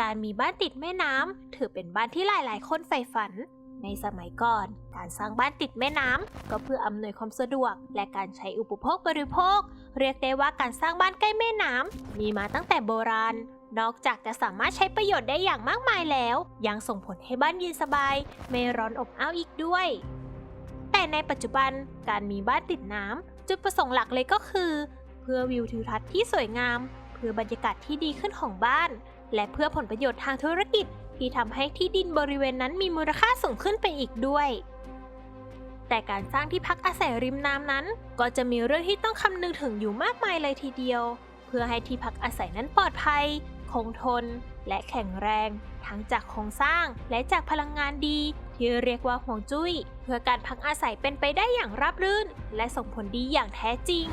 การมีบ้านติดแม่น้ำถือเป็นบ้านที่หลายๆ คนใฝ่ฝัน ในสมัยก่อน การสร้างบ้านติดแม่น้ำก็เพื่ออำนวยความสะดวก และการใช้อุปโภคบริโภค เรียกได้ว่าการสร้างบ้านใกล้แม่น้ำมีมาตั้งแต่โบราณ นอกจากจะสามารถใช้ประโยชน์ได้อย่างมากมายแล้ว ยังส่งผลให้บ้านเย็นสบาย ไม่ร้อนอบอ้าวอีกด้วย แต่ในปัจจุบันการมีบ้านติดน้ำจุดประสงค์หลักเลยก็คือ เพื่อวิวทิวทัศน์ที่สวยงาม เพื่อบรรยากาศที่ดีขึ้นของบ้าน และเพื่อผลประโยชน์ทางธุรกิจที่ทำให้ที่ดินบริเวณนั้นมีมูลค่าสูงขึ้นไปอีกด้วย แต่การสร้างที่พักอาศัยริมน้ำนั้น ก็จะมีเรื่องที่ต้องคำนึงถึงอยู่มากมายเลยทีเดียว เพื่อให้ที่พักอาศัยนั้นปลอดภัย คงทน และแข็งแรง ทั้งจากโครงสร้างและจากพลังงานดี ที่เรียกว่าห่วงจุ้ย เพื่อการพักอาศัยเป็นไปได้อย่างราบรื่น และส่งผลดีอย่างแท้จริง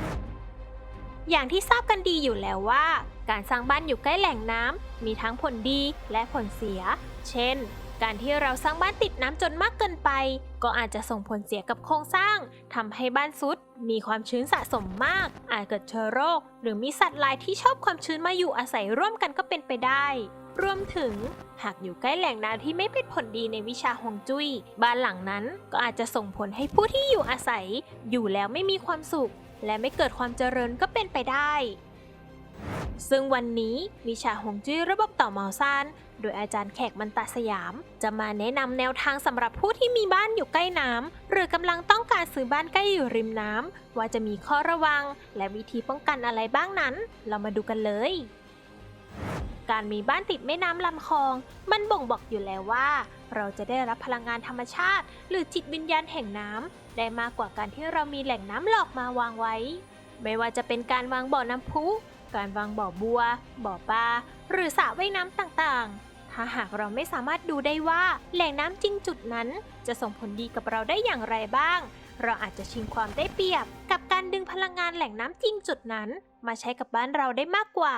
อย่างที่ทราบกันดีอยู่แล้วว่า การสร้างบ้านอยู่ใกล้แหล่งน้ำมีทั้งผลดีและผลเสีย เช่น การที่เราสร้างบ้านติดน้ำจนมากเกินไป ก็อาจจะส่งผลเสียกับโครงสร้างทำให้บ้านซุด มีความชื้นสะสมมาก อาจเกิดเชื้อโรค หรือมีสัตว์ลายที่ชอบความชื้นมาอยู่อาศัยร่วมกันก็เป็นไปได้ รวมถึง หากอยู่ใกล้แหล่งน้ำที่ไม่เป็นผลดีในวิชาฮวงจุ้ยบ้านหลังนั้นก็อาจจะส่งผลให้ผู้ที่อยู่อาศัย อยู่แล้วไม่มีความสุข และไม่เกิดความเจริญก็เป็นไปได้ ซึ่งวันนี้วิชาฮงจุ้ยระบบต่อเมาซานโดยอาจารย์แขกมันตาสยาม จะมาแนะนำแนวทางสำหรับผู้ที่มีบ้านอยู่ใกล้น้ำหรือกำลังต้องการซื้อบ้านใกล้อยู่ริมน้ำว่าจะมีข้อระวัง และวิธีป้องกันอะไรบ้างนั้น เรามาดูกันเลย การมีบ้านติดแม่น้ำลำคลอง มันบ่งบอกอยู่แล้วว่า เราจะได้รับพลังงานธรรมชาติ หรือจิตวิญญาณแห่งน้ำ ได้มากกว่าการที่เรามีแหล่งน้ำหลอกมาวางไว้ ไม่ว่าจะเป็นการวางบ่อน้ำพุ การวางบ่อบัว บ่อปลา หรือสระว่ายน้ำต่างๆ ถ้าหากเราไม่สามารถดูได้ว่าแหล่งน้ำจริงจุดนั้น จะส่งผลดีกับเราได้อย่างไรบ้าง เราอาจจะชิงความได้เปรียบ กับการดึงพลังงานแหล่งน้ำจริงจุดนั้น มาใช้กับบ้านเราได้มากกว่า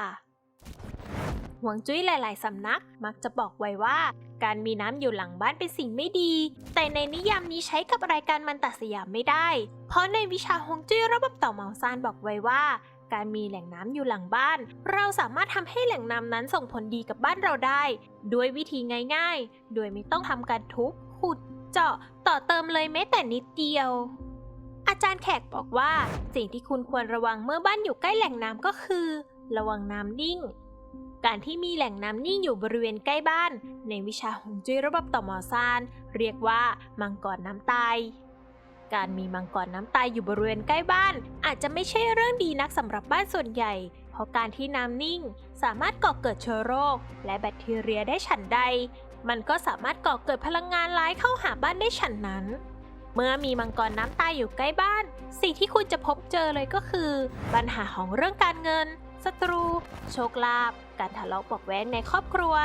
หวงจุ้ยหลาย ๆ สำนักมักจะบอกไว้ว่า การมีน้ำอยู่หลังบ้านเป็นสิ่งไม่ดี แต่ในนิยามนี้ใช้กับรายการมันตัดสยามไม่ได้ เพราะในวิชาฮวงจุ้ยระบบต่อเหมาซานบอกไว้ว่า การมีแหล่งน้ำอยู่หลังบ้าน เราสามารถทำให้แหล่งน้ำนั้นส่งผลดีกับบ้านเราได้ ด้วยวิธีง่ายๆ โดยไม่ต้องทำการทุบขุด เจาะต่อเติมเลยแม้แต่นิดเดียวอาจารย์แขกบอกว่า สิ่งที่คุณควรระวังเมื่อบ้านอยู่ใกล้แหล่งน้ำก็คือ ระวังน้ำนิ่ง การที่มีแหล่งน้ำนิ่งอยู่บริเวณใกล้บ้าน ในวิชาฮวงจุ้ยระบบต่อหมอซาน เรียกว่ามังกรน้ำตายการมีมังกรน้ำตายอยู่บริเวณใกล้บ้าน อาจจะไม่ใช่เรื่องดีนักสำหรับบ้านส่วนใหญ่ เพราะการที่น้ำนิ่ง สามารถก่อเกิดเชื้อโรค และแบคทีเรียได้ฉันใด มันก็สามารถก่อเกิดพลังงานร้ายเข้าหาบ้านได้ฉันนั้น เมื่อมีมังกรน้ำตายอยู่ใกล้บ้าน สิ่งที่คุณจะพบเจอเลยก็คือ ปัญหาของเรื่องการเงิน ศัตรู โชคลาภการทะเลาะเบอกแว้งในครอบครัว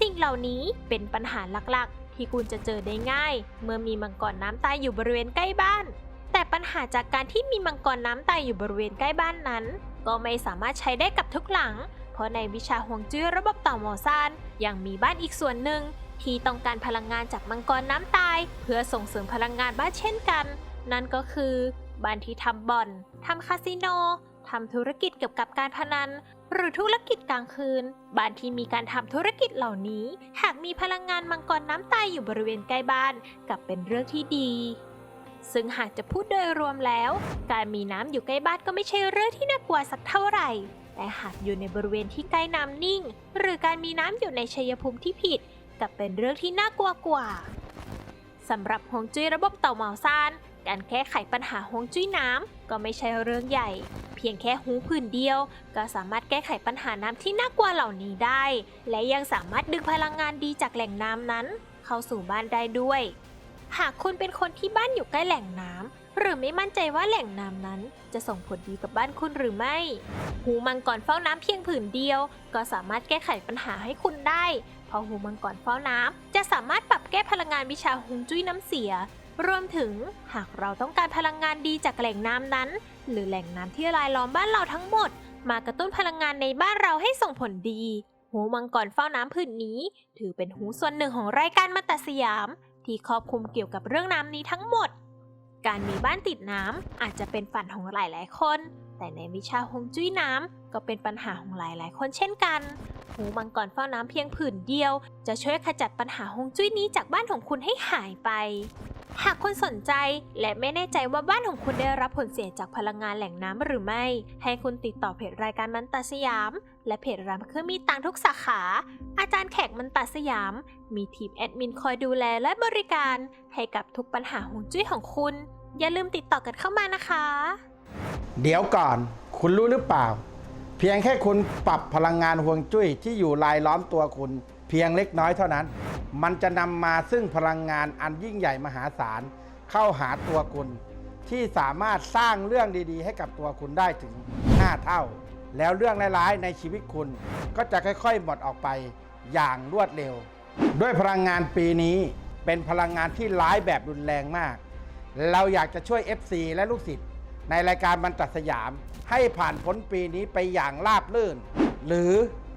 สิ่งเหล่านี้เป็นปัญหาหลักๆ ที่คุณจะเจอได้ง่าย เมื่อมีมังกรน้ำตายอยู่บริเวณใกล้บ้าน แต่ปัญหาจากการที่มีมังกรน้ำตายอยู่บริเวณใกล้บ้านนั้น ก็ไม่สามารถใช้ได้กับทุกหลัง เพราะในวิชาฮวงจุ้ยระบบต่อหมอซานยังมีบ้านอีกส่วนหนึ่งที่ต้องการพลังงานจากมังกรน้ำตาย เพื่อส่งเสริมพลังงานบ้านเช่นกัน นั่นก็คือบ้านที่ทำบ่อนทำคาสิโน ทำธุรกิจเกี่ยวกับการพนัน หรือธุรกิจกลางคืน บ้านที่มีการทำธุรกิจเหล่านี้ หากมีพลังงานมังกรน้ำตายอยู่บริเวณใกล้บ้านกลับเป็นเรื่องที่ดีซึ่งหากจะพูดโดยรวมแล้ว การมีน้ำอยู่ใกล้บ้านก็ไม่ใช่เรื่องที่น่ากลัวสักเท่าไหร่ แต่หากอยู่ในบริเวณที่ใกล้น้ำนิ่ง หรือการมีน้ำอยู่ในชัยภูมิที่ผิดกับเป็นเรื่องที่น่ากลัวกว่าสำหรับฮวงจุ้ยระบบเต่าเหมาซาน การแก้ไขปัญหาฮวงจุ้ยน้ำก็ไม่ใช่เรื่องใหญ่ เพียงแค่หูผื่นเดียว ก็สามารถแก้ไขปัญหาน้ำที่น่ากลัวเหล่านี้ได้ และยังสามารถดึงพลังงานดีจากแหล่งน้ำนั้น เข้าสู่บ้านได้ด้วย หากคุณเป็นคนที่บ้านอยู่ใกล้แหล่งน้ำหรือไม่มั่นใจว่าแหล่งน้ำนั้น จะส่งผลดีกับบ้านคุณหรือไม่ หูมังกรเฝ้าน้ำเพียงผืนเดียว ก็สามารถแก้ไขปัญหาให้คุณได้เพราะหูมังกรเฝ้าน้ำจะสามารถปรับแก้พลังงานวิชาฮวงจุ้ยน้ำเสีย รวมถึงหากเราต้องการพลังงานดีจากแหล่งน้ำนั้น หรือแหล่งน้ำที่รายล้อมบ้านเราทั้งหมด มากระตุ้นพลังงานในบ้านเราให้ส่งผลดี หูมังกรเฝ้าน้ำผืนนี้ ถือเป็นหูส่วนหนึ่งของรายการมาตสยาม ที่ครอบคลุมเกี่ยวกับเรื่องน้ำนี้ทั้งหมด การมีบ้านติดน้ำอาจจะเป็นฝันของหลาย ๆ คน แต่ในวิชาฮวงจุ้ยน้ำก็เป็นปัญหาของหลาย ๆ คนเช่นกัน หูมังกรเฝ้าน้ำเพียงผืนเดียว จะช่วยขจัดปัญหาฮวงจุ้ยนี้จากบ้านของคุณให้หายไป หากคุณสนใจและไม่แน่ใจว่าบ้านของคุณได้รับผลเสียจากพลังงานแหล่งน้ำหรือไม่ ให้คุณติดต่อเพจรายการมันตาสยาม และเพจรามเครื่องมีตังทุกสาขา อาจารย์แขกมันตาสยาม มีทีมแอดมินคอยดูแลและบริการ ให้กับทุกปัญหาฮวงจุ้ยของคุณ อย่าลืมติดต่อกันเข้ามานะคะ เดี๋ยวก่อน คุณรู้หรือเปล่า เพียงแค่คุณปรับพลังงานห่วงจุ้ยที่อยู่รายล้อมตัวคุณ เพียงเล็กน้อยเท่านั้น มันจะนำมาซึ่งพลังงานอันยิ่งใหญ่มหาศาลเข้าหาตัวคุณ ที่สามารถสร้างเรื่องดีๆ ให้กับตัวคุณได้ถึง 5 เท่า แล้วเรื่องร้ายๆในชีวิตคุณ ก็จะค่อยๆ หมดออกไปอย่างรวดเร็ว ด้วยพลังงานปีนี้เป็นพลังงานที่ร้ายแบบรุนแรงมาก เราอยากจะช่วย FC และลูกศิษย์ในรายการบรรทัดสยาม ให้ผ่านพ้นปีนี้ไปอย่างราบรื่น หรือ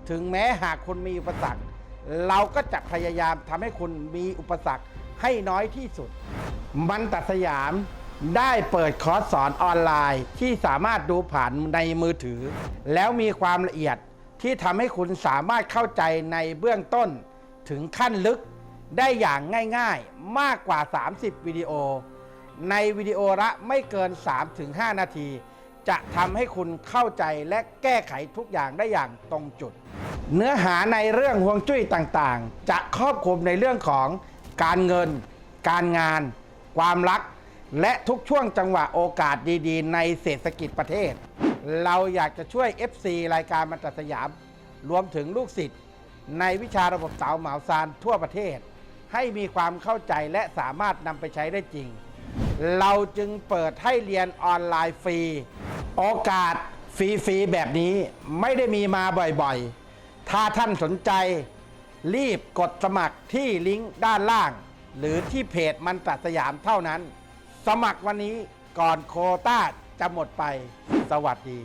ถึงแม้หากคุณมีอุปสรรค เราก็จะพยายามทำให้คุณมีอุปสรรคให้น้อยที่สุดบรรทัดสยามได้เปิดคอร์สสอนออนไลน์ที่สามารถดูผ่านในมือถือ แล้วมีความละเอียดที่ทำให้คุณสามารถเข้าใจในเบื้องต้นถึงขั้นลึกได้อย่างง่ายๆมากกว่า 30 วิดีโอ ในวิดีโอละไม่เกิน 3-5 นาที จะทำให้คุณเข้าใจและแก้ไขทุกอย่างได้อย่างตรงจุด เนื้อหาในเรื่องห่วงจุ้ยต่างๆ จะครอบคลุมในเรื่องของการเงิน การงาน ความรัก และทุกช่วงจังหวะโอกาสดีๆ ในเศรษฐกิจประเทศ เราอยากจะช่วย FC รายการมันตรสยาม รวมถึงลูกศิษย์ในวิชาระบบเสาเหมาซานทั่วประเทศ ให้มีความเข้าใจและสามารถนำไปใช้ได้จริง เราจึงเปิดให้เรียนออนไลน์ฟรี โอกาสฟรีๆแบบนี้ไม่ได้มีมาบ่อยๆ ถ้าท่านสนใจ รีบกดสมัครที่ลิงก์ด้านล่าง หรือที่เพจมันตรัสยามเท่านั้น สมัครวันนี้ก่อนโคต้าจะหมดไป สวัสดี